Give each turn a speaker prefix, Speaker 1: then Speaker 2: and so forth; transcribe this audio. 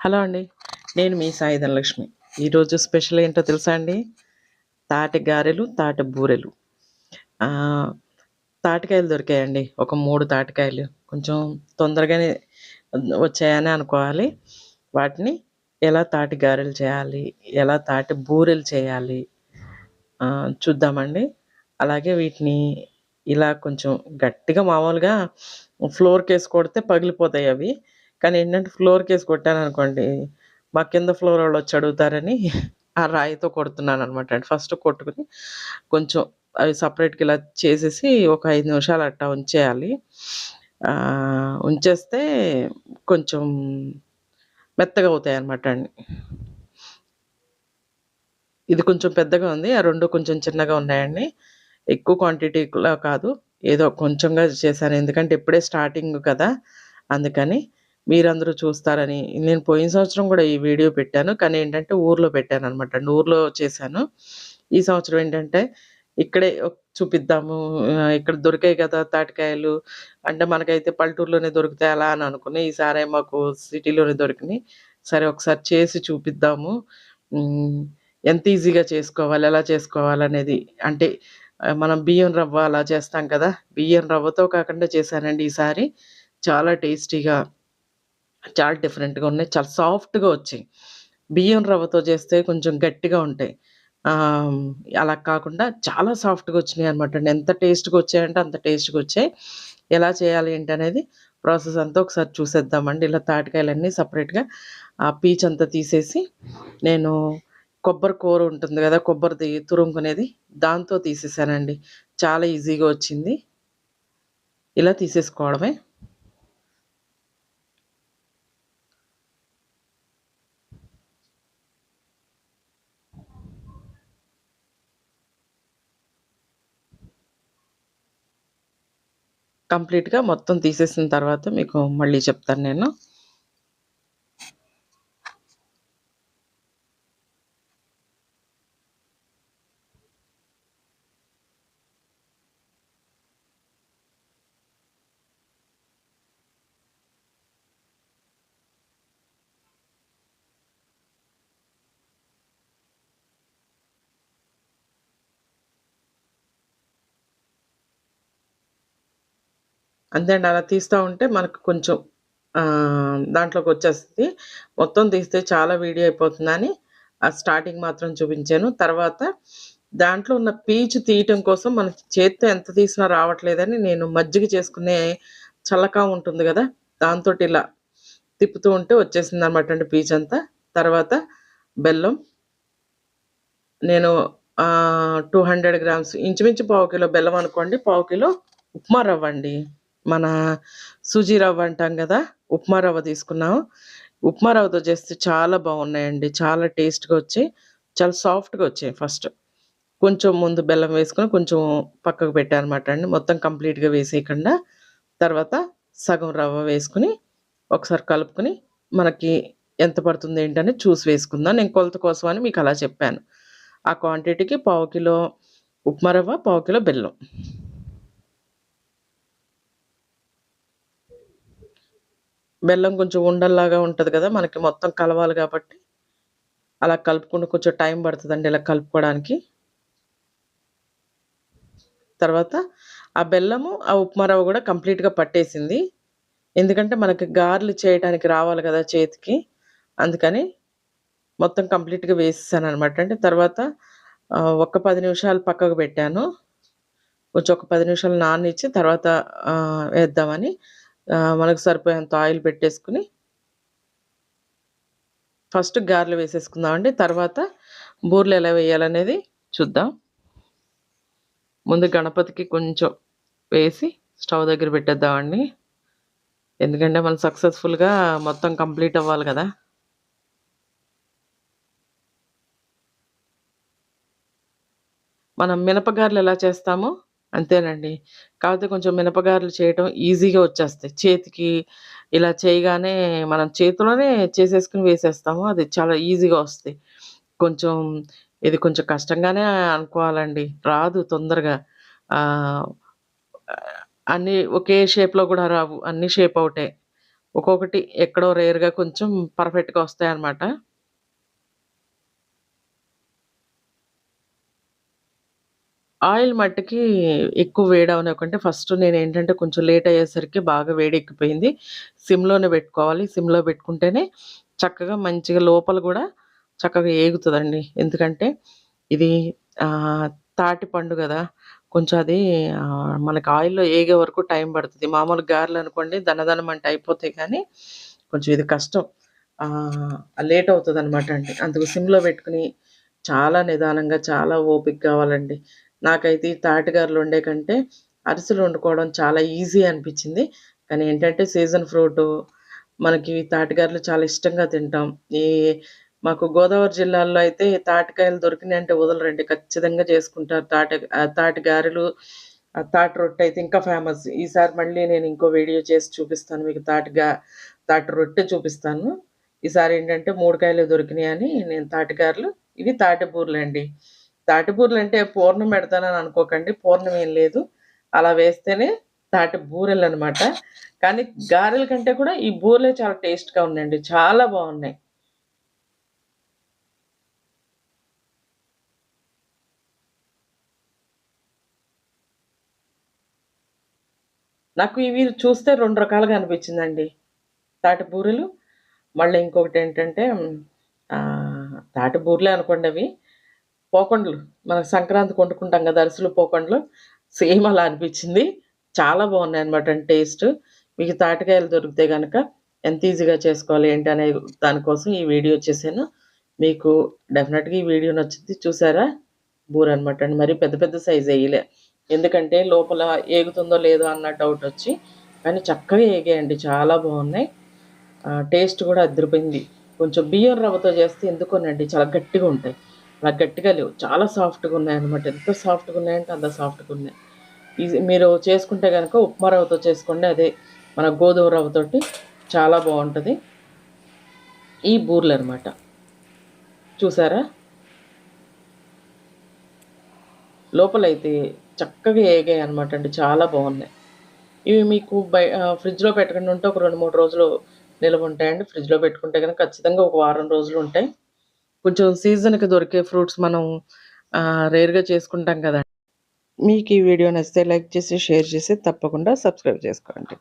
Speaker 1: Hello అండి. నేను మీ సాయి ధనలక్ష్మి. ఈరోజు స్పెషల్ ఏంటో తెలుసా అండి? తాటి గారెలు తాటి బూరెలు. తాటికాయలు దొరికాయండి. ఒక మూడు తాటికాయలు. కొంచెం తొందరగానే వచ్చాయని అనుకోవాలి. వాటిని ఎలా తాటి గారెలు చేయాలి? ఎలా తాటి బూరెలు చేయాలి? చూద్దామండి. అలాగే వీటిని ఇలా కొంచెం గట్టిగా మామూలుగా ఫ్లోర్కి వేసి కొడితే పగిలిపోతాయి అవి. కానీ ఏంటంటే ఫ్లోర్ కేసు కొట్టాను అనుకోండి మా కింద ఫ్లోర్ వాళ్ళు వచ్చి అడుగుతారని ఆ రాయితో కొడుతున్నాను అనమాట అండి. ఫస్ట్ కొట్టుకుని కొంచెం అవి సపరేట్గా ఇలా చేసేసి ఒక ఐదు నిమిషాలు అట్టా ఉంచేయాలి. ఉంచేస్తే కొంచెం మెత్తగా అవుతాయి అనమాట అండి. ఇది కొంచెం పెద్దగా ఉంది ఆ రెండు కొంచెం చిన్నగా ఉన్నాయండి. ఎక్కువ క్వాంటిటీలో కాదు ఏదో కొంచెంగా చేశాను. ఎందుకంటే ఇప్పుడే స్టార్టింగ్ కదా అందుకని మీరందరూ చూస్తారని నేను పోయిన సంవత్సరం కూడా ఈ వీడియో పెట్టాను. కానీ ఏంటంటే ఊర్లో పెట్టాను అనమాట అండి ఊర్లో చేశాను. ఈ సంవత్సరం ఏంటంటే ఇక్కడే చూపిద్దాము. ఇక్కడ దొరికాయి కదా తాటికాయలు. అంటే మనకైతే పల్లెటూరులోనే దొరుకుతాయి అలా అని అనుకుని ఈసారి మాకు సిటీలోనే దొరికినాయి. సరే ఒకసారి చేసి చూపిద్దాము. ఎంత ఈజీగా చేసుకోవాలి ఎలా చేసుకోవాలనేది అంటే మనం బియ్యం రవ్వ అలా చేస్తాం కదా. బియ్యం రవ్వతో కాకుండా చేశానండి ఈసారి. చాలా టేస్టీగా. చాలా డిఫరెంట్గా ఉన్నాయి. చాలా సాఫ్ట్గా వచ్చాయి. బియ్యం రవ్వతో చేస్తే కొంచెం గట్టిగా ఉంటాయి. అలా కాకుండా చాలా సాఫ్ట్గా వచ్చినాయి అనమాట అండి. ఎంత టేస్ట్గా వచ్చాయంటే అంత టేస్ట్గా వచ్చాయి. ఎలా చేయాలి ఏంటి అనేది ప్రాసెస్ అంతా ఒకసారి చూసేద్దామండి. ఇలా తాటికాయలన్నీ సపరేట్గా ఆ పీచ్ అంతా తీసేసి నేను కొబ్బరి కూర ఉంటుంది కదా కొబ్బరిది తురుముకునేది దాంతో తీసేసానండి. చాలా ఈజీగా వచ్చింది. ఇలా తీసేసుకోవడమే. కంప్లీట్గా మొత్తం తీసేసిన తర్వాత మీకు మళ్ళీ చెప్తాను నేను. అంతే అండి అలా తీస్తూ ఉంటే మనకు కొంచెం దాంట్లోకి వచ్చేస్తుంది. మొత్తం తీస్తే చాలా వీడియో అయిపోతుందని ఆ స్టార్టింగ్ మాత్రం చూపించాను. తర్వాత దాంట్లో ఉన్న పీచు తీయటం కోసం మన చేత్తో ఎంత తీసినా రావట్లేదని నేను మజ్జిగ చేసుకునే చల్లకా ఉంటుంది కదా దాంతో ఇలా తిప్పుతూ ఉంటే వచ్చేసింది అనమాట అండి పీచు అంతా తర్వాత బెల్లం నేను టూ హండ్రెడ్ గ్రామ్స్ ఇంచుమించు పావు కిలో బెల్లం అనుకోండి పావు కిలో ఉప్మా రవ్వ అండి మన సూజీ రవ్వ అంటాం కదా ఉప్మా రవ్వ తీసుకున్నాము ఉప్మా రవ్వతో చేస్తే చాలా బాగున్నాయండి. చాలా టేస్ట్గా వచ్చాయి. చాలా సాఫ్ట్గా వచ్చాయి ఫస్ట్. కొంచెం ముందు బెల్లం వేసుకొని కొంచెం పక్కకు పెట్టానమాట అనమాట అండి. మొత్తం కంప్లీట్గా వేసేయకుండా తర్వాత సగం రవ్వ వేసుకుని ఒకసారి కలుపుకొని మనకి ఎంత పడుతుంది ఏంటని చూసి వేసుకుందాం. నేను కొలత కోసం అని మీకు అలా చెప్పాను. ఆ క్వాంటిటీకి పావు కిలో ఉప్మా రవ్వ పావు కిలో బెల్లం. బెల్లం కొంచెం ఉండల్లాగా ఉంటుంది కదా మనకి మొత్తం కలవాలి కాబట్టి. అలా కలుపుకుంటూ కొంచెం టైం పడుతుందండి ఇలా కలుపుకోవడానికి. తర్వాత ఆ బెల్లము ఆ ఉప్మా రవ్వ కూడా కంప్లీట్గా పట్టేసింది. ఎందుకంటే మనకి గారెలు చేయడానికి రావాలి కదా చేతికి. అందుకని మొత్తం కంప్లీట్గా వేసేసాను అనమాట అంటే తర్వాత ఒక పది నిమిషాలు పక్కకు పెట్టాను. కొంచెం ఒక పది నిమిషాలు నాననిచ్చి తర్వాత వేద్దామని మనకు సరిపోయేంత ఆయిల్ పెట్టేసుకుని ఫస్ట్ గారెలు వేసేసుకుందామండి. తర్వాత బూరెలు ఎలా వేయాలనేది చూద్దాం. ముందు గణపతికి కొంచెం వేసి స్టవ్ దగ్గర పెట్టేద్దామండి. ఎందుకంటే మనం సక్సెస్ఫుల్గా మొత్తం కంప్లీట్ అవ్వాలి కదా. మనం మినపగారెలు ఎలా చేస్తామో అంతేనండి. కాకపోతే కొంచెం మినపగారలు చేయటం ఈజీగా వచ్చేస్తాయి. చేతికి ఇలా చేయగానే మనం చేతిలోనే చేసేసుకుని వేసేస్తాము. అది చాలా ఈజీగా వస్తాయి. కొంచెం ఇది కొంచెం కష్టంగానే అనుకోవాలండి. రాదు తొందరగా. అన్ని అన్నీ ఒకే షేప్లో కూడా రావు. అన్ని షేప్ ఒకటే ఒక్కొక్కటి ఎక్కడో రేర్‌గా కొంచెం పర్ఫెక్ట్‌గా వస్తాయి అన్నమాట ఆయిల్ మట్టుకి ఎక్కువ వేడవ్వనివ్వకండి. ఫస్ట్ నేను ఏంటంటే కొంచెం లేట్ అయ్యేసరికి బాగా వేడెక్కిపోయింది. సిమ్‌లోనే పెట్టుకోవాలి. సిమ్‌లో పెట్టుకుంటేనే చక్కగా మంచిగా లోపల కూడా చక్కగా ఏగుతుందండి ఎందుకంటే ఇది తాటి పండు కదా కొంచెం అది మనకి ఆయిల్‌లో ఏగే వరకు టైం పడుతుంది మామూలు గార్లు అనుకోండి దనదనం అంటే అయిపోతాయి కానీ, కొంచెం ఇది కష్టం. లేట్ అవుతుంది అనమాట అండి. అందుకు సిమ్‌లో పెట్టుకుని చాలా నిదానంగా, చాలా ఓపిక కావాలండి. నాకైతే ఈ తాటిగారెలు వండే కంటే అరిసెలు వండుకోవడం చాలా ఈజీ అనిపించింది కానీ ఏంటంటే సీజన్ ఫ్రూటు, మనకి తాటిగారెలు చాలా ఇష్టంగా తింటాం. ఈ మాకు గోదావరి జిల్లాల్లో అయితే తాటికాయలు దొరికినాయంటే వదలరండి. ఖచ్చితంగా చేసుకుంటారు. తాటి ఆహ్, తాటి గారెలు, తాటి రొట్టె అయితే ఇంకా ఫేమస్. ఈసారి మళ్ళీ నేను ఇంకో వీడియో చేసి చూపిస్తాను మీకు తాటిగా తాటి రొట్టె చూపిస్తాను. ఈసారి ఏంటంటే 3 దొరికినాయి దొరికినాయని నేను తాటికారెలు ఇవి తాటిపూర్లు అండి తాటి బూరెలంటే పూర్ణం పెడతానని అనుకోకండి. పూర్ణం ఏం లేదు. అలా వేస్తేనే తాటి బూరెలు అనమాట కానీ గారెల కంటే కూడా ఈ బూరెలే చాలా టేస్ట్‌గా ఉన్నాయండి. చాలా బాగున్నాయి నాకు ఇవి చూస్తే రెండు రకాలుగా అనిపించిందండి. తాటి బూరెలు, మళ్ళీ ఇంకొకటి ఏంటంటే తాటి బూరెలే అనుకోండి అవి. పోకొండలు మనం సంక్రాంతి కొండుకుంటాం కదా అరిసెలు, పోకండ్లు. సేమ్ అలా అనిపించింది చాలా బాగున్నాయి అనమాట టేస్ట్. మీకు తాటికాయలు దొరికితే కనుక ఎంత ఈజీగా చేసుకోవాలి ఏంటి అనే దానికోసం ఈ వీడియో చేశాను. మీకు డెఫినెట్‌గా ఈ వీడియో నచ్చింది చూసారా? బూర అనమాట అండి. మరి పెద్ద పెద్ద సైజ్ వేయలే ఎందుకంటే లోపల ఏగుతుందో లేదో అన్న వచ్చి కానీ చక్కగా ఏగాయండి. చాలా బాగున్నాయి టేస్ట్ కూడా అదిరిపోయింది. కొంచెం బియ్యం రవ్వతో చేస్తే ఎందుకోనండి చాలా గట్టిగా ఉంటాయి. అలా గట్టిగా లేవు. చాలా సాఫ్ట్‌గా ఉన్నాయన్నమాట. ఎంత సాఫ్ట్‌గా ఉన్నాయంటే అంత సాఫ్ట్‌గా ఉన్నాయి. ఈజీ మీరు చేసుకుంటే కనుక ఉప్మా రవ్వతో చేసుకోండి. అదే మన గోధుమ రవ్వతోటి చాలా బాగుంటుంది ఈ బూరెలనమాట. చూసారా? లోపలైతే చక్కగా ఏగాయి అనమాట అండి. చాలా బాగున్నాయి ఇవి మీకు బై ఫ్రిడ్జ్‌లో పెట్టకుండా ఉంటే ఒక 2, 3 రోజులు నిలవుంటాయండి. ఫ్రిడ్జ్‌లో పెట్టుకుంటే కనుక ఖచ్చితంగా ఒక వారం రోజులు ఉంటాయి కొంచెం సీజన్‌కి దొరికే ఫ్రూట్స్ మనం రేర్‌గా చేసుకుంటాం కదండి మీకు ఈ వీడియో నచ్చితే లైక్ చేసి, షేర్ చేసి తప్పకుండా సబ్స్క్రైబ్ చేసుకోండి.